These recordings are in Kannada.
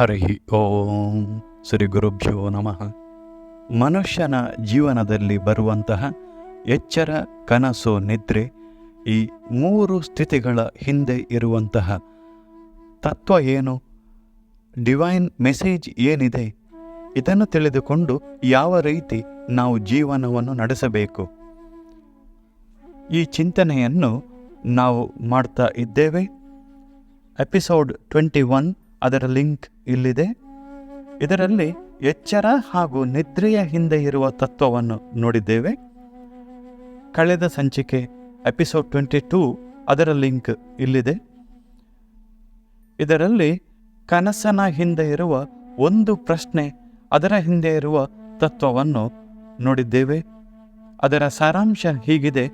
ಹರಿ ಓಂ ಶ್ರೀ ಗುರುಭ್ಯೋ ನಮಃ. ಮನುಷ್ಯನ ಜೀವನದಲ್ಲಿ ಬರುವಂತಹ ಎಚ್ಚರ, ಕನಸು, ನಿದ್ರೆ ಈ ಮೂರು ಸ್ಥಿತಿಗಳ ಹಿಂದೆ ಇರುವಂತಹ ತತ್ವ ಏನು? ಡಿವೈನ್ ಮೆಸೇಜ್ ಏನಿದೆ? ಇದನ್ನು ತಿಳಿದುಕೊಂಡು ಯಾವ ರೀತಿ ನಾವು ಜೀವನವನ್ನು ನಡೆಸಬೇಕು? ಈ ಚಿಂತನೆಯನ್ನು ನಾವು ಮಾಡ್ತಾ ಇದ್ದೇವೆ. ಎಪಿಸೋಡ್ ಟ್ವೆಂಟಿ ಒನ್ ಅದರ ಲಿಂಕ್ ಇಲ್ಲಿದೆ. ಇದರಲ್ಲಿ ಎಚ್ಚರ ಹಾಗೂ ನಿದ್ರೆಯ ಹಿಂದೆ ಇರುವ ತತ್ವವನ್ನು ನೋಡಿದ್ದೇವೆ. ಕಳೆದ ಸಂಚಿಕೆ ಎಪಿಸೋಡ್ ಟ್ವೆಂಟಿ ಟೂ ಅದರ ಲಿಂಕ್ ಇಲ್ಲಿದೆ. ಇದರಲ್ಲಿ ಕನಸನ ಹಿಂದೆ ಇರುವ ಒಂದು ಪ್ರಶ್ನೆ ಅದರ ಹಿಂದೆ ಇರುವ ತತ್ವವನ್ನು ನೋಡಿದ್ದೇವೆ. ಅದರ ಸಾರಾಂಶ ಹೀಗಿದೆ.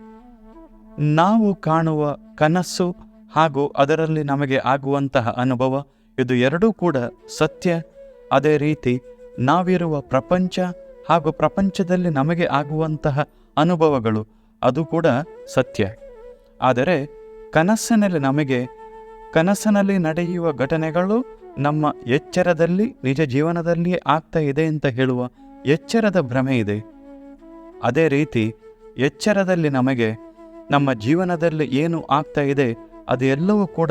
ನಾವು ಕಾಣುವ ಕನಸು ಹಾಗೂ ಅದರಲ್ಲಿ ನಮಗೆ ಆಗುವಂತಹ ಅನುಭವ ಇದು ಎರಡೂ ಕೂಡ ಸತ್ಯ, ಅದೇ ರೀತಿ ನಾವಿರುವ ಪ್ರಪಂಚ ಹಾಗೂ ಪ್ರಪಂಚದಲ್ಲಿ ನಮಗೆ ಆಗುವಂತಹ ಅನುಭವಗಳು, ಅದು ಕೂಡ ಸತ್ಯ. ಆದರೆ ಕನಸಿನಲ್ಲಿ ನಮಗೆ, ಕನಸಿನಲ್ಲಿ ನಡೆಯುವ ಘಟನೆಗಳು ನಮ್ಮ ಎಚ್ಚರದಲ್ಲಿ, ನಿಜ ಜೀವನದಲ್ಲಿಯೇ ಆಗ್ತಾ ಇದೆ ಅಂತ ಹೇಳುವ ಎಚ್ಚರದ ಭ್ರಮೆ ಇದೆ. ಅದೇ ರೀತಿ ಎಚ್ಚರದಲ್ಲಿ ನಮಗೆ, ನಮ್ಮ ಜೀವನದಲ್ಲಿ ಏನು ಆಗ್ತಾ ಇದೆ, ಅದು ಕೂಡ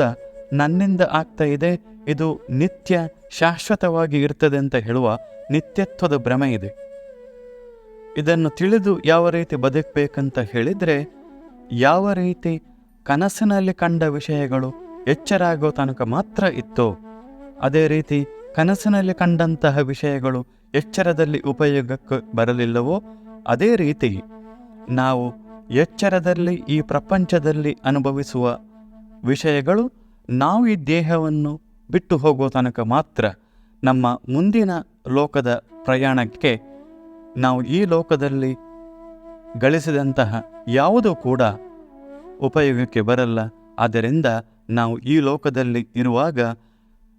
ನನ್ನಿಂದ ಆಗ್ತಾ ಇದೆ ಇದು ನಿತ್ಯ ಶಾಶ್ವತವಾಗಿ ಇರ್ತದೆ ಅಂತ ಹೇಳುವ ನಿತ್ಯತ್ವದ ಭ್ರಮೆ ಇದೆ. ಇದನ್ನು ತಿಳಿದು ಯಾವ ರೀತಿ ಬದುಕಬೇಕಂತ ಹೇಳಿದರೆ, ಯಾವ ರೀತಿ ಕನಸಿನಲ್ಲಿ ಕಂಡ ವಿಷಯಗಳು ಎಚ್ಚರ ಆಗೋ ತನಕ ಮಾತ್ರ ಇತ್ತು, ಅದೇ ರೀತಿ ಕನಸಿನಲ್ಲಿ ಕಂಡಂತಹ ವಿಷಯಗಳು ಎಚ್ಚರದಲ್ಲಿ ಉಪಯೋಗಕ್ಕೆ ಬರಲಿಲ್ಲವೋ, ಅದೇ ರೀತಿ ನಾವು ಎಚ್ಚರದಲ್ಲಿ ಈ ಪ್ರಪಂಚದಲ್ಲಿ ಅನುಭವಿಸುವ ವಿಷಯಗಳು ನಾವು ಈ ದೇಹವನ್ನು ಬಿಟ್ಟು ಹೋಗುವ ತನಕ ಮಾತ್ರ ನಮ್ಮ ಮುಂದಿನ ಲೋಕದ ಪ್ರಯಾಣಕ್ಕೆ ನಾವು ಈ ಲೋಕದಲ್ಲಿ ಗಳಿಸಿದಂತಹ ಯಾವುದೂ ಕೂಡ ಉಪಯೋಗಕ್ಕೆ ಬರಲ್ಲ. ಆದ್ದರಿಂದ ನಾವು ಈ ಲೋಕದಲ್ಲಿ ಇರುವಾಗ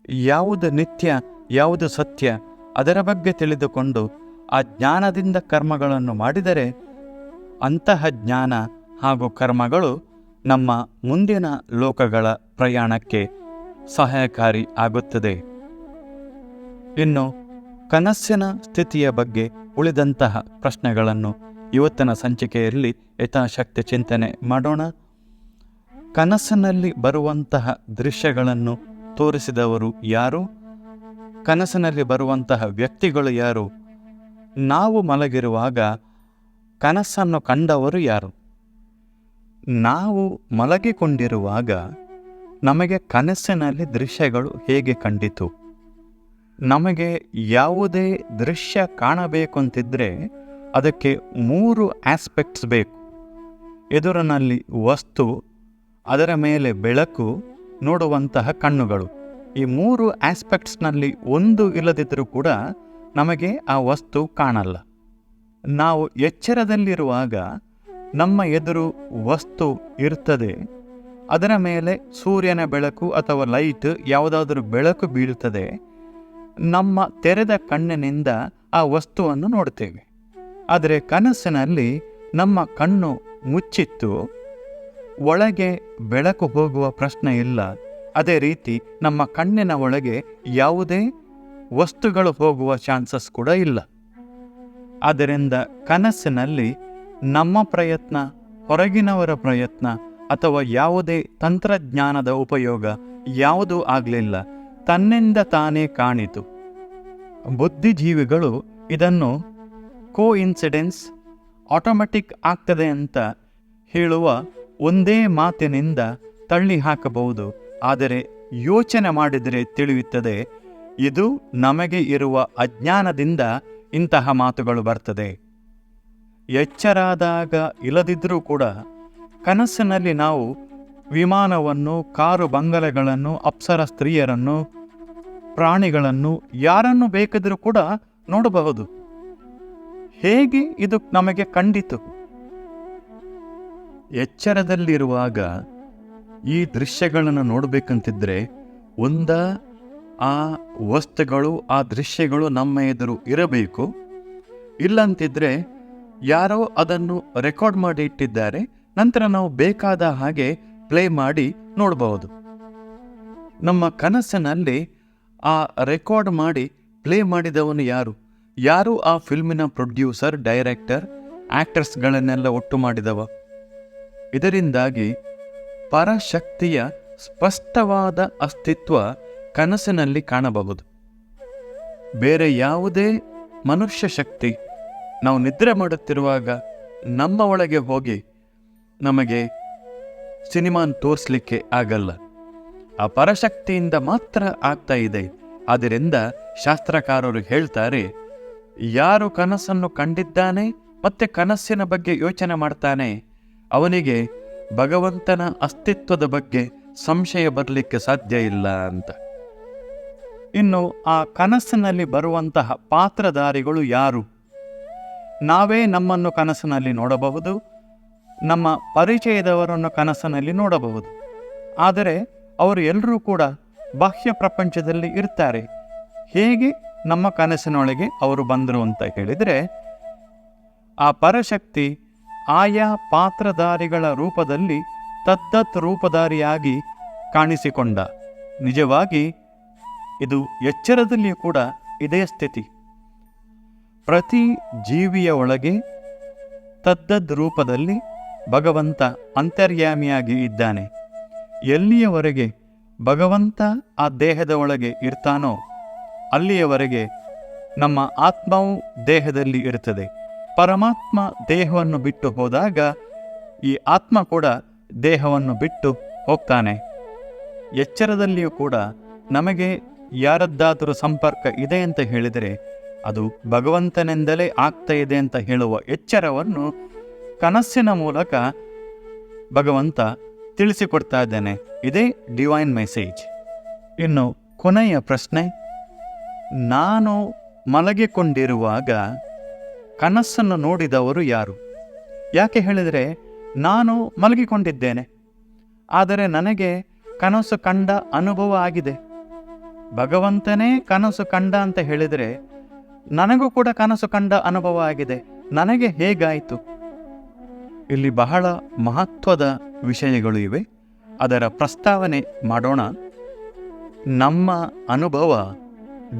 ಯಾವುದು ನಿತ್ಯ, ಯಾವುದು ಸತ್ಯ ಅದರ ಬಗ್ಗೆ ತಿಳಿದುಕೊಂಡು ಆ ಜ್ಞಾನದಿಂದ ಕರ್ಮಗಳನ್ನು ಮಾಡಿದರೆ ಅಂತಹ ಜ್ಞಾನ ಹಾಗೂ ಕರ್ಮಗಳು ನಮ್ಮ ಮುಂದಿನ ಲೋಕಗಳ ಪ್ರಯಾಣಕ್ಕೆ ಸಹಾಯಕಾರಿ ಆಗುತ್ತದೆ. ಇನ್ನು ಕನಸಿನ ಸ್ಥಿತಿಯ ಬಗ್ಗೆ ಉಳಿದಂತಹ ಪ್ರಶ್ನೆಗಳನ್ನು ಇವತ್ತಿನ ಸಂಚಿಕೆಯಲ್ಲಿ ಯಥಾಶಕ್ತಿ ಚಿಂತನೆ ಮಾಡೋಣ. ಕನಸಿನಲ್ಲಿ ಬರುವಂತಹ ದೃಶ್ಯಗಳನ್ನು ತೋರಿಸಿದವರು ಯಾರು? ಕನಸಿನಲ್ಲಿ ಬರುವಂತಹ ವ್ಯಕ್ತಿಗಳು ಯಾರು? ನಾವು ಮಲಗಿರುವಾಗ ಕನಸನ್ನು ಕಂಡವರು ಯಾರು? ನಾವು ಮಲಗಿಕೊಂಡಿರುವಾಗ ನಮಗೆ ಕನಸಿನಲ್ಲಿ ದೃಶ್ಯಗಳು ಹೇಗೆ ಕಂಡಿತು? ನಮಗೆ ಯಾವುದೇ ದೃಶ್ಯ ಕಾಣಬೇಕು ಅಂತಿದ್ರೆ ಅದಕ್ಕೆ ಮೂರು ಆಸ್ಪೆಕ್ಟ್ಸ್ ಬೇಕು. ಎದುರಿನಲ್ಲಿ ವಸ್ತು, ಅದರ ಮೇಲೆ ಬೆಳಕು, ನೋಡುವಂತಹ ಕಣ್ಣುಗಳು. ಈ ಮೂರು ಆಸ್ಪೆಕ್ಟ್ಸ್ನಲ್ಲಿ ಒಂದು ಇಲ್ಲದಿದ್ದರೂ ಕೂಡ ನಮಗೆ ಆ ವಸ್ತು ಕಾಣಲ್ಲ. ನಾವು ಎಚ್ಚರದಲ್ಲಿರುವಾಗ ನಮ್ಮ ಎದುರು ವಸ್ತು ಇರ್ತದೆ. ಅದರ ಮೇಲೆ ಸೂರ್ಯನ ಬೆಳಕು ಅಥವಾ ಲೈಟ್ ಯಾವುದಾದರೂ ಬೆಳಕು ಬೀಳುತ್ತದೆ. ನಮ್ಮ ತೆರೆದ ಕಣ್ಣಿನಿಂದ ಆ ವಸ್ತುವನ್ನು ನೋಡ್ತೇವೆ ಆದರೆ ಕನಸಿನಲ್ಲಿ ನಮ್ಮ ಕಣ್ಣು ಮುಚ್ಚಿತ್ತು. ಒಳಗೆ ಬೆಳಕು ಹೋಗುವ ಪ್ರಶ್ನೆ ಇಲ್ಲ. ಅದೇ ರೀತಿ ನಮ್ಮ ಕಣ್ಣಿನ ಒಳಗೆ ಯಾವುದೇ ವಸ್ತುಗಳು ಹೋಗುವ ಚಾನ್ಸಸ್ ಕೂಡ ಇಲ್ಲ. ಆದ್ದರಿಂದ ಕನಸಿನಲ್ಲಿ ನಮ್ಮ ಪ್ರಯತ್ನ, ಹೊರಗಿನವರ ಪ್ರಯತ್ನ ಅಥವಾ ಯಾವುದೇ ತಂತ್ರಜ್ಞಾನದ ಉಪಯೋಗ ಯಾವುದೂ ಆಗಲಿಲ್ಲ. ತನ್ನಿಂದ ತಾನೇ ಕಾಣಿತು. ಬುದ್ಧಿಜೀವಿಗಳು ಇದನ್ನು ಕೋ ಇನ್ಸಿಡೆನ್ಸ್ ಆಟೋಮೆಟಿಕ್ ಆಗ್ತದೆ ಅಂತ ಹೇಳುವ ಒಂದೇ ಮಾತಿನಿಂದ ತಳ್ಳಿ ಹಾಕಬಹುದು ಆದರೆ ಯೋಚನೆ ಮಾಡಿದರೆ ತಿಳಿಯುತ್ತದೆ, ಇದು ನಮಗೆ ಇರುವ ಅಜ್ಞಾನದಿಂದ ಇಂತಹ ಮಾತುಗಳು ಬರ್ತದೆ. ಎಚ್ಚರಾದಾಗ ಇಲ್ಲದಿದ್ದರೂ ಕೂಡ ಕನಸಿನಲ್ಲಿ ನಾವು ವಿಮಾನವನ್ನು, ಕಾರು ಬಂಗಲೆಗಳನ್ನು, ಅಪ್ಸರ ಸ್ತ್ರೀಯರನ್ನು, ಪ್ರಾಣಿಗಳನ್ನು ಯಾರನ್ನು ಬೇಕಿದ್ರೂ ಕೂಡ ನೋಡಬಹುದು. ಹೇಗೆ ಇದು ನಮಗೆ ಕಂಡಿತು? ಎಚ್ಚರದಲ್ಲಿರುವಾಗ ಈ ದೃಶ್ಯಗಳನ್ನು ನೋಡಬೇಕಂತಿದ್ರೆ ಒಂದ, ಆ ವಸ್ತುಗಳು, ಆ ದೃಶ್ಯಗಳು ನಮ್ಮ ಎದುರು ಇರಬೇಕು. ಇಲ್ಲಂತಿದ್ರೆ ಯಾರೋ ಅದನ್ನು ರೆಕಾರ್ಡ್ ಮಾಡಿ ಇಟ್ಟಿದ್ದಾರೆ. ನಂತರ ನಾವು ಬೇಕಾದ ಹಾಗೆ ಪ್ಲೇ ಮಾಡಿ ನೋಡಬಹುದು. ನಮ್ಮ ಕನಸಿನಲ್ಲಿ ಆ ರೆಕಾರ್ಡ್ ಮಾಡಿ ಪ್ಲೇ ಮಾಡಿದವನು ಯಾರು? ಯಾರು ಆ ಫಿಲ್ಮಿನ ಪ್ರೊಡ್ಯೂಸರ್, ಡೈರೆಕ್ಟರ್ ಆ್ಯಕ್ಟರ್ಸ್ಗಳನ್ನೆಲ್ಲ ಒಟ್ಟು ಮಾಡಿದವ? ಇದರಿಂದಾಗಿ ಪರಶಕ್ತಿಯ ಸ್ಪಷ್ಟವಾದ ಅಸ್ತಿತ್ವ ಕನಸಿನಲ್ಲಿ ಕಾಣಬಹುದು. ಬೇರೆ ಯಾವುದೇ ಮನುಷ್ಯ ಶಕ್ತಿ ನಾವು ನಿದ್ರೆ ಮಾಡುತ್ತಿರುವಾಗ ನಮ್ಮ ಒಳಗೆ ಹೋಗಿ ನಮಗೆ ಸಿನಿಮಾನ್ ತೋರಿಸ್ಲಿಕ್ಕೆ ಆಗಲ್ಲ. ಆ ಪರಶಕ್ತಿಯಿಂದ ಮಾತ್ರ ಆಗ್ತಾ ಇದೆ. ಆದ್ದರಿಂದ ಶಾಸ್ತ್ರಕಾರರು ಹೇಳ್ತಾರೆ, ಯಾರು ಕನಸನ್ನು ಕಂಡಿದ್ದಾನೆ ಮತ್ತೆ ಕನಸಿನ ಬಗ್ಗೆ ಯೋಚನೆ ಮಾಡ್ತಾನೆ, ಅವನಿಗೆ ಭಗವಂತನ ಅಸ್ತಿತ್ವದ ಬಗ್ಗೆ ಸಂಶಯ ಬರಲಿಕ್ಕೆ ಸಾಧ್ಯ ಇಲ್ಲ ಅಂತ. ಇನ್ನು ಆ ಕನಸಿನಲ್ಲಿ ಬರುವಂತಹ ಪಾತ್ರಧಾರಿಗಳು ಯಾರು? ನಾವೇ ನಮ್ಮನ್ನು ಕನಸಿನಲ್ಲಿ ನೋಡಬಹುದು ನಮ್ಮ ಪರಿಚಯದವರನ್ನು ಕನಸಿನಲ್ಲಿ ನೋಡಬಹುದು. ಆದರೆ ಅವರು ಎಲ್ಲರೂ ಕೂಡ ಬಾಹ್ಯ ಪ್ರಪಂಚದಲ್ಲಿ ಇರ್ತಾರೆ. ಹೇಗೆ? ನಮ್ಮ ಕನಸಿನೊಳಗೆ ಅವರು ಬಂದರು ಅಂತ ಹೇಳಿದರೆ, ಆ ಪರಶಕ್ತಿ ಆಯಾ ಪಾತ್ರಧಾರಿಗಳ ರೂಪದಲ್ಲಿ ತದ್ದತ್ ರೂಪಧಾರಿಯಾಗಿ ಕಾಣಿಸಿಕೊಂಡ. ನಿಜವಾಗಿ, ಇದು ಎಚ್ಚರದಲ್ಲಿಯೂ ಕೂಡ ಇದೇ ಸ್ಥಿತಿ. ಪ್ರತಿ ಜೀವಿಯ ಒಳಗೆ ತದ್ದದ್ ರೂಪದಲ್ಲಿ ಭಗವಂತ ಅಂತರ್ಯಾಮಿಯಾಗಿ ಇದ್ದಾನೆ. ಎಲ್ಲಿಯವರೆಗೆ ಭಗವಂತ ಆ ದೇಹದ ಒಳಗೆ ಇರ್ತಾನೋ ಅಲ್ಲಿಯವರೆಗೆ ನಮ್ಮ ಆತ್ಮವು ದೇಹದಲ್ಲಿ ಇರುತ್ತದೆ. ಪರಮಾತ್ಮ ದೇಹವನ್ನು ಬಿಟ್ಟು ಹೋದಾಗ ಈ ಆತ್ಮ ಕೂಡ ದೇಹವನ್ನು ಬಿಟ್ಟು ಹೋಗ್ತಾನೆ. ಎಚ್ಚರದಲ್ಲಿಯೂ ಕೂಡ ನಮಗೆ ಯಾರದ್ದಾದರೂ ಸಂಪರ್ಕ ಇದೆ ಅಂತ ಹೇಳಿದರೆ ಅದು ಭಗವಂತನೆಂದಲೇ ಆಗ್ತಾ ಇದೆ ಅಂತ ಹೇಳುವ ಎಚ್ಚರವನ್ನು ಕನಸಿನ ಮೂಲಕ ಭಗವಂತ ತಿಳಿಸಿಕೊಡ್ತಾ ಇದ್ದಾನೆ. ಇದೇ ಡಿವೈನ್ ಮೆಸೇಜ್ ಇನ್ನು ಕೊನೆಯ ಪ್ರಶ್ನೆ, ನಾನು ಮಲಗಿಕೊಂಡಿರುವಾಗ ಕನಸನ್ನು ನೋಡಿದವರು ಯಾರು? ಯಾಕೆ ಹೇಳಿದರೆ, ನಾನು ಮಲಗಿಕೊಂಡಿದ್ದೇನೆ. ಆದರೆ ನನಗೆ ಕನಸು ಕಂಡ ಅನುಭವ ಆಗಿದೆ. ಭಗವಂತನೇ ಕನಸು ಕಂಡ ಅಂತ ಹೇಳಿದರೆ, ನನಗೂ ಕೂಡ ಕನಸು ಕಂಡ ಅನುಭವ ಆಗಿದೆ. ನನಗೆ ಹೇಗಾಯಿತು? ಇಲ್ಲಿ ಬಹಳ ಮಹತ್ವದ ವಿಷಯಗಳು ಇವೆ. ಅದರ ಪ್ರಸ್ತಾವನೆ ಮಾಡೋಣ. ನಮ್ಮ ಅನುಭವ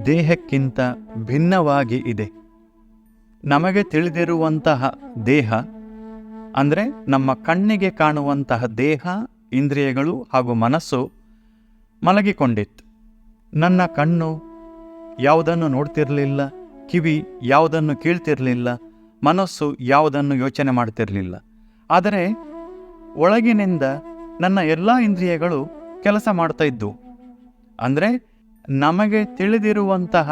ದೇಹಕ್ಕಿಂತ ಭಿನ್ನವಾಗಿ ಇದೆ. ನಮಗೆ ತಿಳಿದಿರುವಂತಹ ದೇಹ, ಅಂದರೆ ನಮ್ಮ ಕಣ್ಣಿಗೆ ಕಾಣುವಂತಹ ದೇಹ, ಇಂದ್ರಿಯಗಳು ಹಾಗೂ ಮನಸ್ಸು ಮಲಗಿಕೊಂಡಿತ್ತು. ನನ್ನ ಕಣ್ಣು ಯಾವುದನ್ನು ನೋಡ್ತಿರಲಿಲ್ಲ, ಕಿವಿ ಯಾವುದನ್ನು ಕೇಳ್ತಿರಲಿಲ್ಲ, ಮನಸ್ಸು ಯಾವುದನ್ನು ಯೋಚನೆ ಮಾಡ್ತಿರಲಿಲ್ಲ. ಆದರೆ ಒಳಗಿನಿಂದ ನನ್ನ ಎಲ್ಲ ಇಂದ್ರಿಯಗಳು ಕೆಲಸ ಮಾಡ್ತಾ ಇದ್ದವು ಅಂದರೆ ನಮಗೆ ತಿಳಿದಿರುವಂತಹ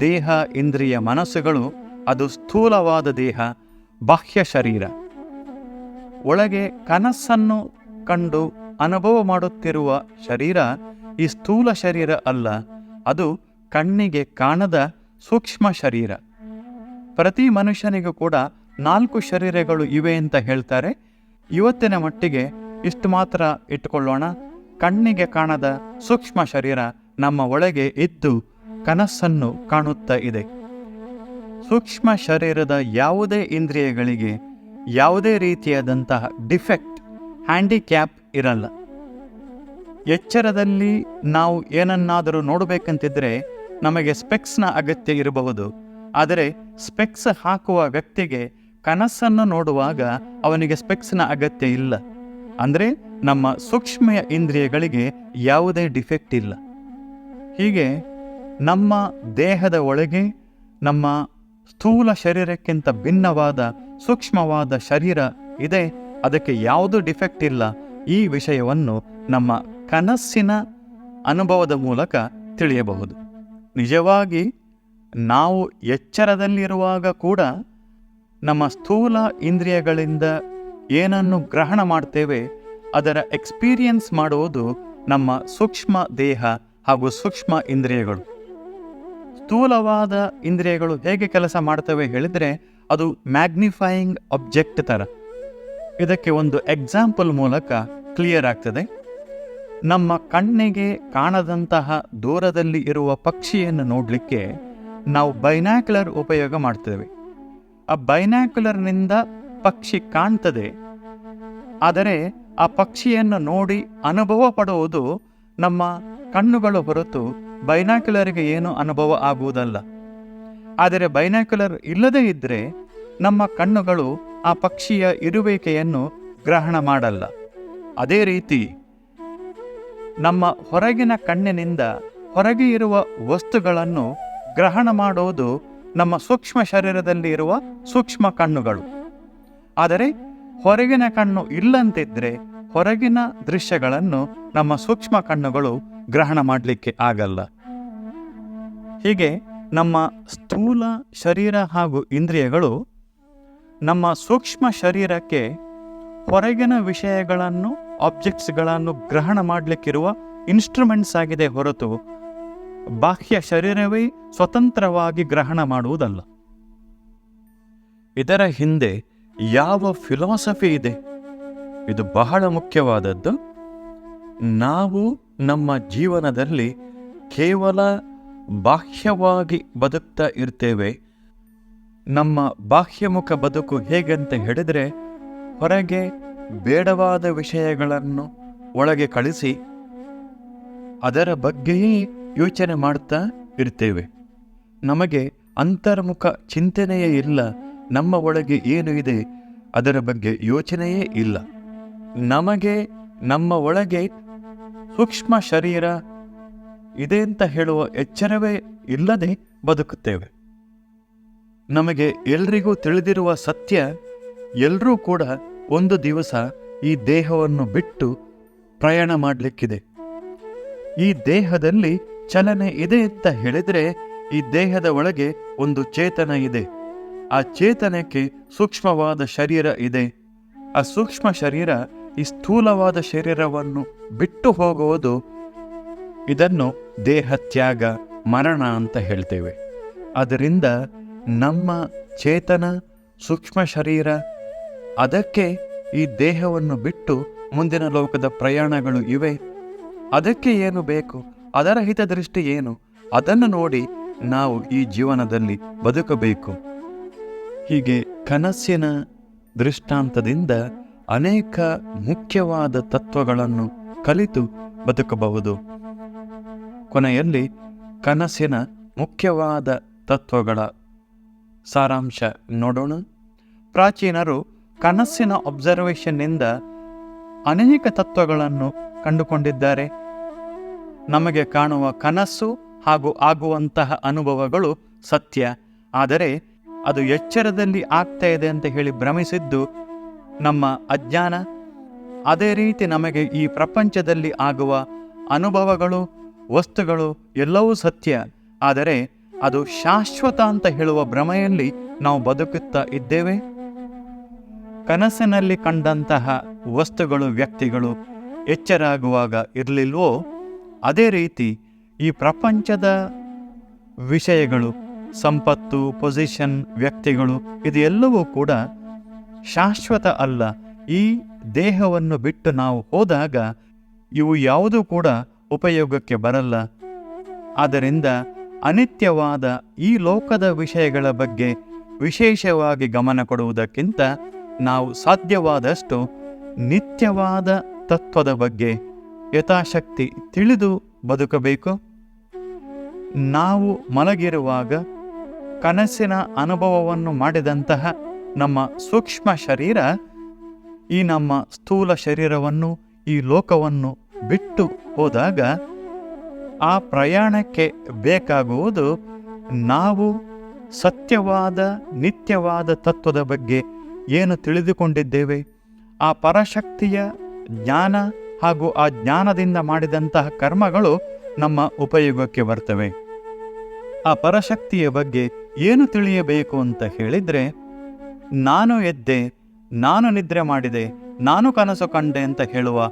ದೇಹ, ಇಂದ್ರಿಯ ಮನಸ್ಸುಗಳು ಅದು ಸ್ಥೂಲವಾದ ದೇಹ, ಬಾಹ್ಯ ಶರೀರ. ಒಳಗೆ ಕನಸನ್ನು ಕಂಡು ಅನುಭವ ಮಾಡುತ್ತಿರುವ ಶರೀರ ಈ ಸ್ಥೂಲ ಶರೀರ ಅಲ್ಲ, ಅದು ಕಣ್ಣಿಗೆ ಕಾಣದ ಸೂಕ್ಷ್ಮ ಶರೀರ. ಪ್ರತಿ ಮನುಷ್ಯನಿಗೂ ಕೂಡ ನಾಲ್ಕು ಶರೀರಗಳು ಇವೆ ಅಂತ ಹೇಳ್ತಾರೆ. ಇವತ್ತಿನ ಮಟ್ಟಿಗೆ ಇಷ್ಟು ಮಾತ್ರ ಇಟ್ಟುಕೊಳ್ಳೋಣ. ಕಣ್ಣಿಗೆ ಕಾಣದ ಸೂಕ್ಷ್ಮ ಶರೀರ ನಮ್ಮ ಒಳಗೆ ಇದ್ದು ಕನಸನ್ನು ಕಾಣುತ್ತಾ ಇದೆ. ಸೂಕ್ಷ್ಮ ಶರೀರದ ಯಾವುದೇ ಇಂದ್ರಿಯಗಳಿಗೆ ಯಾವುದೇ ರೀತಿಯಾದಂತಹ ಡಿಫೆಕ್ಟ್, ಹ್ಯಾಂಡಿಕ್ಯಾಪ್ ಇರಲ್ಲ. ಎಚ್ಚರದಲ್ಲಿ ನಾವು ಏನನ್ನಾದರೂ ನೋಡಬೇಕಂತಿದ್ರೆ ನಮಗೆ ಸ್ಪೆಕ್ಸ್ನ ಅಗತ್ಯ ಇರಬಹುದು. ಆದರೆ ಸ್ಪೆಕ್ಸ್ ಹಾಕುವ ವ್ಯಕ್ತಿಗೆ ಕನಸನ್ನು ನೋಡುವಾಗ ಅವನಿಗೆ ಸ್ಪೆಕ್ಸ್ನ ಅಗತ್ಯ ಇಲ್ಲ. ಅಂದರೆ ನಮ್ಮ ಸೂಕ್ಷ್ಮ ಇಂದ್ರಿಯಗಳಿಗೆ ಯಾವುದೇ ಡಿಫೆಕ್ಟ್ ಇಲ್ಲ. ಹೀಗೆ ನಮ್ಮ ದೇಹದ ಒಳಗೆ ನಮ್ಮ ಸ್ಥೂಲ ಶರೀರಕ್ಕಿಂತ ಭಿನ್ನವಾದ ಸೂಕ್ಷ್ಮವಾದ ಶರೀರ ಇದೆ, ಅದಕ್ಕೆ ಯಾವುದೂ ಡಿಫೆಕ್ಟ್ ಇಲ್ಲ. ಈ ವಿಷಯವನ್ನು ನಮ್ಮ ಕನಸಿನ ಅನುಭವದ ಮೂಲಕ ತಿಳಿಯಬಹುದು. ನಿಜವಾಗಿ ನಾವು ಎಚ್ಚರದಲ್ಲಿರುವಾಗ ಕೂಡ ನಮ್ಮ ಸ್ಥೂಲ ಇಂದ್ರಿಯಗಳಿಂದ ಏನನ್ನು ಗ್ರಹಣ ಮಾಡ್ತೇವೆ, ಅದರ ಎಕ್ಸ್ಪೀರಿಯನ್ಸ್ ಮಾಡುವುದು ನಮ್ಮ ಸೂಕ್ಷ್ಮ ದೇಹ ಹಾಗೂ ಸೂಕ್ಷ್ಮ ಇಂದ್ರಿಯಗಳು. ಸ್ಥೂಲವಾದ ಇಂದ್ರಿಯಗಳು ಹೇಗೆ ಕೆಲಸ ಮಾಡ್ತವೆ ಹೇಳಿದರೆ, ಅದು ಮ್ಯಾಗ್ನಿಫೈಯಿಂಗ್ ಆಬ್ಜೆಕ್ಟ್ ಥರ. ಇದಕ್ಕೆ ಒಂದು ಎಕ್ಸಾಂಪಲ್ ಮೂಲಕ ಕ್ಲಿಯರ್ ಆಗ್ತದೆ. ನಮ್ಮ ಕಣ್ಣಿಗೆ ಕಾಣದಂತಹ ದೂರದಲ್ಲಿ ಇರುವ ಪಕ್ಷಿಯನ್ನು ನೋಡಲಿಕ್ಕೆ ನಾವು ಬೈನಾಕ್ಯುಲರ್ ಉಪಯೋಗ ಮಾಡ್ತೇವೆ. ಆ ಬೈನಾಕ್ಯುಲರ್ನಿಂದ ಪಕ್ಷಿ ಕಾಣ್ತದೆ. ಆದರೆ ಆ ಪಕ್ಷಿಯನ್ನು ನೋಡಿ ಅನುಭವ ಪಡುವುದು ನಮ್ಮ ಕಣ್ಣುಗಳು ಹೊರತು ಬೈನಾಕ್ಯುಲರ್ಗೆ ಏನು ಅನುಭವ ಆಗುವುದಲ್ಲ. ಆದರೆ ಬೈನಾಕ್ಯುಲರ್ ಇಲ್ಲದೇ ಇದ್ದರೆ ನಮ್ಮ ಕಣ್ಣುಗಳು ಆ ಪಕ್ಷಿಯ ಇರುವಿಕೆಯನ್ನು ಗ್ರಹಣ ಮಾಡಲ್ಲ. ಅದೇ ರೀತಿ ನಮ್ಮ ಹೊರಗಿನ ಕಣ್ಣಿನಿಂದ ಹೊರಗೆ ಇರುವ ವಸ್ತುಗಳನ್ನು ಗ್ರಹಣ ಮಾಡುವುದು ನಮ್ಮ ಸೂಕ್ಷ್ಮ ಶರೀರದಲ್ಲಿ ಇರುವ ಸೂಕ್ಷ್ಮ ಕಣ್ಣುಗಳು. ಆದರೆ ಹೊರಗಿನ ಕಣ್ಣು ಇಲ್ಲಂತಿದ್ರೆ ಹೊರಗಿನ ದೃಶ್ಯಗಳನ್ನು ನಮ್ಮ ಸೂಕ್ಷ್ಮ ಕಣ್ಣುಗಳು ಗ್ರಹಣ ಮಾಡಲಿಕ್ಕೆ ಆಗಲ್ಲ. ಹೀಗೆ ನಮ್ಮ ಸ್ಥೂಲ ಶರೀರ ಹಾಗೂ ಇಂದ್ರಿಯಗಳು ನಮ್ಮ ಸೂಕ್ಷ್ಮ ಶರೀರಕ್ಕೆ ಹೊರಗಿನ ವಿಷಯಗಳನ್ನು ಆಬ್ಜೆಕ್ಟ್ಸ್ಗಳನ್ನು ಗ್ರಹಣ ಮಾಡಲಿಕ್ಕಿರುವ ಇನ್ಸ್ಟ್ರೂಮೆಂಟ್ಸ್ ಆಗಿದೆ ಹೊರತು ಬಾಹ್ಯ ಶರೀರವೇ ಸ್ವತಂತ್ರವಾಗಿ ಗ್ರಹಣ ಮಾಡುವುದಲ್ಲ. ಇದರ ಹಿಂದೆ ಯಾವ ಫಿಲಾಸಫಿ ಇದೆ? ಇದು ಬಹಳ ಮುಖ್ಯವಾದದ್ದು. ನಾವು ನಮ್ಮ ಜೀವನದಲ್ಲಿ ಕೇವಲ ಬಾಹ್ಯವಾಗಿ ಬದುಕ್ತಾ ಇರ್ತೇವೆ. ನಮ್ಮ ಬಾಹ್ಯಮುಖ ಬದುಕು ಹೇಗಂತ ಹೇಳಿದರೆ ಹೊರಗೆ ಬೇಡವಾದ ವಿಷಯಗಳನ್ನು ಒಳಗೆ ಕಳಿಸಿ ಅದರ ಬಗ್ಗೆಯೇ ಯೋಚನೆ ಮಾಡ್ತಾ ಇರ್ತೇವೆ ನಮಗೆ ಅಂತರ್ಮುಖ ಚಿಂತನೆಯೇ ಇಲ್ಲ, ನಮ್ಮ ಒಳಗೆ ಏನು ಇದೆ ಅದರ ಬಗ್ಗೆ ಯೋಚನೆಯೇ ಇಲ್ಲ. ನಮಗೆ ನಮ್ಮ ಒಳಗೆ ಸೂಕ್ಷ್ಮ ಶರೀರ ಇದೆ ಅಂತ ಹೇಳುವ ಎಚ್ಚರವೇ ಇಲ್ಲದೆ ಬದುಕುತ್ತೇವೆ. ನಮಗೆ ಎಲ್ರಿಗೂ ತಿಳಿದಿರುವ ಸತ್ಯ ಎಲ್ಲರೂ ಕೂಡ ಒಂದು ದಿವಸ ಈ ದೇಹವನ್ನು ಬಿಟ್ಟು ಪ್ರಯಾಣ ಮಾಡಲಿಕ್ಕಿದೆ. ಈ ದೇಹದಲ್ಲಿ ಚಲನೆ ಇದೆ ಅಂತ ಹೇಳಿದ್ರೆ ಈ ದೇಹದ ಒಳಗೆ ಒಂದು ಚೇತನ ಇದೆ. ಆ ಚೇತನಕ್ಕೆ ಸೂಕ್ಷ್ಮವಾದ ಶರೀರ ಇದೆ. ಆ ಸೂಕ್ಷ್ಮ ಶರೀರ ಈ ಸ್ಥೂಲವಾದ ಶರೀರವನ್ನು ಬಿಟ್ಟು ಹೋಗುವುದು. ಇದನ್ನು ದೇಹ ತ್ಯಾಗ, ಮರಣ ಅಂತ ಹೇಳ್ತೇವೆ. ಅದರಿಂದ ನಮ್ಮ ಚೇತನ, ಸೂಕ್ಷ್ಮ ಶರೀರ, ಅದಕ್ಕೆ ಈ ದೇಹವನ್ನು ಬಿಟ್ಟು ಮುಂದಿನ ಲೋಕದ ಪ್ರಯಾಣಗಳು ಇವೆ. ಅದಕ್ಕೆ ಏನು ಬೇಕು? ಅದರ ಹಿತದೃಷ್ಟಿ ಏನು? ಅದನ್ನು ನೋಡಿ ನಾವು ಈ ಜೀವನದಲ್ಲಿ ಬದುಕಬೇಕು. ಹೀಗೆ ಕನಸಿನ ದೃಷ್ಟಾಂತದಿಂದ ಅನೇಕ ಮುಖ್ಯವಾದ ತತ್ವಗಳನ್ನು ಕಲಿತು ಬದುಕಬಹುದು. ಕೊನೆಯಲ್ಲಿ ಕನಸಿನ ಮುಖ್ಯವಾದ ತತ್ವಗಳ ಸಾರಾಂಶ ನೋಡೋಣ. ಪ್ರಾಚೀನರು ಕನಸಿನ ಅಬ್ಸರ್ವೇಷನ್ನಿಂದ ಅನೇಕ ತತ್ವಗಳನ್ನು ಕಂಡುಕೊಂಡಿದ್ದಾರೆ. ನಮಗೆ ಕಾಣುವ ಕನಸು ಹಾಗೂ ಆಗುವಂತಹ ಅನುಭವಗಳು ಸತ್ಯ. ಆದರೆ ಅದು ಎಚ್ಚರದಲ್ಲಿ ಆಗ್ತಾ ಇದೆ ಅಂತ ಹೇಳಿ ಭ್ರಮಿಸಿದ್ದು ನಮ್ಮ ಅಜ್ಞಾನ. ಅದೇ ರೀತಿ ನಮಗೆ ಈ ಪ್ರಪಂಚದಲ್ಲಿ ಆಗುವ ಅನುಭವಗಳು, ವಸ್ತುಗಳು ಎಲ್ಲವೂ ಸತ್ಯ. ಆದರೆ ಅದು ಶಾಶ್ವತ ಅಂತ ಹೇಳುವ ಭ್ರಮೆಯಲ್ಲಿ ನಾವು ಬದುಕುತ್ತಾ ಇದ್ದೇವೆ. ಕನಸಿನಲ್ಲಿ ಕಂಡಂತಹ ವಸ್ತುಗಳು, ವ್ಯಕ್ತಿಗಳು ಎಚ್ಚರಾಗುವಾಗ ಇರಲಿಲ್ವೋ ಅದೇ ರೀತಿ ಈ ಪ್ರಪಂಚದ ವಿಷಯಗಳು, ಸಂಪತ್ತು ಪೊಸಿಷನ್ ವ್ಯಕ್ತಿಗಳು ಇದೆಲ್ಲವೂ ಕೂಡ ಶಾಶ್ವತ ಅಲ್ಲ. ಈ ದೇಹವನ್ನು ಬಿಟ್ಟು ನಾವು ಹೋದಾಗ ಇವು ಯಾವುದೂ ಕೂಡ ಉಪಯೋಗಕ್ಕೆ ಬರಲ್ಲ. ಆದ್ದರಿಂದ ಅನಿತ್ಯವಾದ ಈ ಲೋಕದ ವಿಷಯಗಳ ಬಗ್ಗೆ ವಿಶೇಷವಾಗಿ ಗಮನ ಕೊಡುವುದಕ್ಕಿಂತ ನಾವು ಸಾಧ್ಯವಾದಷ್ಟು ನಿತ್ಯವಾದ ತತ್ವದ ಬಗ್ಗೆ ಯಥಾಶಕ್ತಿ ತಿಳಿದು ಬದುಕಬೇಕು. ನಾವು ಮಲಗಿರುವಾಗ ಕನಸಿನ ಅನುಭವವನ್ನು ಮಾಡಿದಂತಹ ನಮ್ಮ ಸೂಕ್ಷ್ಮ ಶರೀರ ಈ ನಮ್ಮ ಸ್ಥೂಲ ಶರೀರವನ್ನು, ಈ ಲೋಕವನ್ನು ಬಿಟ್ಟು ಹೋದಾಗ ಆ ಪ್ರಯಾಣಕ್ಕೆ ಬೇಕಾಗುವುದು ನಾವು ಸತ್ಯವಾದ, ನಿತ್ಯವಾದ ತತ್ವದ ಬಗ್ಗೆ ಏನು ತಿಳಿದುಕೊಂಡಿದ್ದೇವೆ? ಆ ಪರಶಕ್ತಿಯ ಜ್ಞಾನ ಹಾಗೂ ಆ ಜ್ಞಾನದಿಂದ ಮಾಡಿದಂತಹ ಕರ್ಮಗಳು ನಮ್ಮ ಉಪಯೋಗಕ್ಕೆ ಬರ್ತವೆ. ಆ ಪರಶಕ್ತಿಯ ಬಗ್ಗೆ ಏನು ತಿಳಿಯಬೇಕು ಅಂತ ಹೇಳಿದರೆ, ನಾನು ಎದ್ದೆ, ನಾನು ನಿದ್ರೆ ಮಾಡಿದೆ, ನಾನು ಕನಸು ಕಂಡೆ ಅಂತ ಹೇಳುವ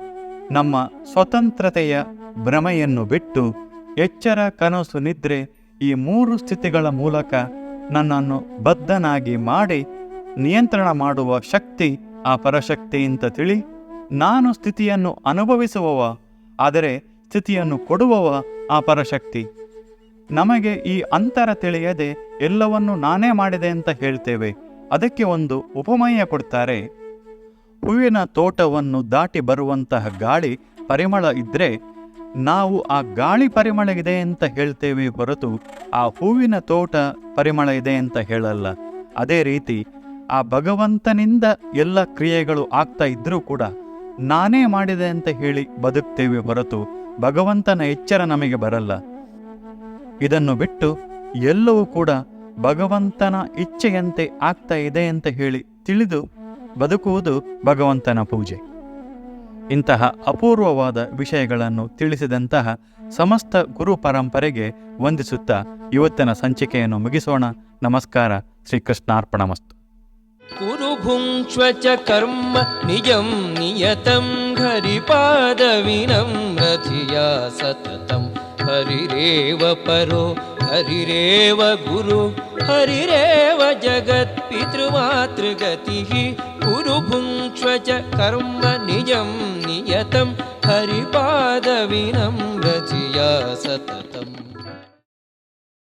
ನಮ್ಮ ಸ್ವತಂತ್ರತೆಯ ಭ್ರಮೆಯನ್ನು ಬಿಟ್ಟು ಎಚ್ಚರ, ಕನಸು, ನಿದ್ರೆ ಈ ಮೂರು ಸ್ಥಿತಿಗಳ ಮೂಲಕ ನನ್ನನ್ನು ಬದ್ಧನಾಗಿ ಮಾಡಿ ನಿಯಂತ್ರಣ ಮಾಡುವ ಶಕ್ತಿ ಆ ಪರಶಕ್ತಿ ಅಂತ ತಿಳಿ ನಾನು ಸ್ಥಿತಿಯನ್ನು ಅನುಭವಿಸುವವ, ಆದರೆ ಸ್ಥಿತಿಯನ್ನು ಕೊಡುವವ ಆ ಪರಶಕ್ತಿ. ನಮಗೆ ಈ ಅಂತರ ತಿಳಿಯದೆ ಎಲ್ಲವನ್ನು ನಾನೇ ಮಾಡಿದೆ ಅಂತ ಹೇಳ್ತೇವೆ. ಅದಕ್ಕೆ ಒಂದು ಉಪಮಯ ಕೊಡ್ತಾರೆ. ಹೂವಿನ ತೋಟವನ್ನು ದಾಟಿ ಬರುವಂತಹ ಗಾಳಿ ಪರಿಮಳ ಇದ್ದರೆ ನಾವು ಆ ಗಾಳಿ ಪರಿಮಳ ಇದೆ ಅಂತ ಹೇಳ್ತೇವೆ ಹೊರತು ಆ ಹೂವಿನ ತೋಟ ಪರಿಮಳ ಇದೆ ಅಂತ ಹೇಳಲ್ಲ. ಅದೇ ರೀತಿ ಆ ಭಗವಂತನಿಂದ ಎಲ್ಲ ಕ್ರಿಯೆಗಳು ಆಗ್ತಾ ಇದ್ರೂ ಕೂಡ ನಾನೇ ಮಾಡಿದೆ ಅಂತ ಹೇಳಿ ಬದುಕ್ತೇವೆ ಹೊರತು ಭಗವಂತನ ಎಚ್ಚರ ನಮಗೆ ಬರಲ್ಲ. ಇದನ್ನು ಬಿಟ್ಟು ಎಲ್ಲವೂ ಕೂಡ ಭಗವಂತನ ಇಚ್ಛೆಯಂತೆ ಆಗ್ತಾ ಇದೆ ಅಂತ ಹೇಳಿ ತಿಳಿದು ಬದುಕುವುದು ಭಗವಂತನ ಪೂಜೆ. ಇಂತಹ ಅಪೂರ್ವವಾದ ವಿಷಯಗಳನ್ನು ತಿಳಿಸಿದಂತಹ ಸಮಸ್ತ ಗುರು ಪರಂಪರೆಗೆ ವಂದಿಸುತ್ತಾ ಇವತ್ತಿನ ಸಂಚಿಕೆಯನ್ನು ಮುಗಿಸೋಣ. ನಮಸ್ಕಾರ ಶ್ರೀಕೃಷ್ಣಾರ್ಪಣಮಸ್ತು कुरु भुङ्क्ष्व च कर्म निजं नियतं हरिपादविनम्रधिया सततं। हरिरेव परो हरिरेव गुरु हरिरेव जगत्पितृमातृगतिः। कुरु भुङ्क्ष्व च कर्म निजं नियतं हरिपादविनम्रधिया सततं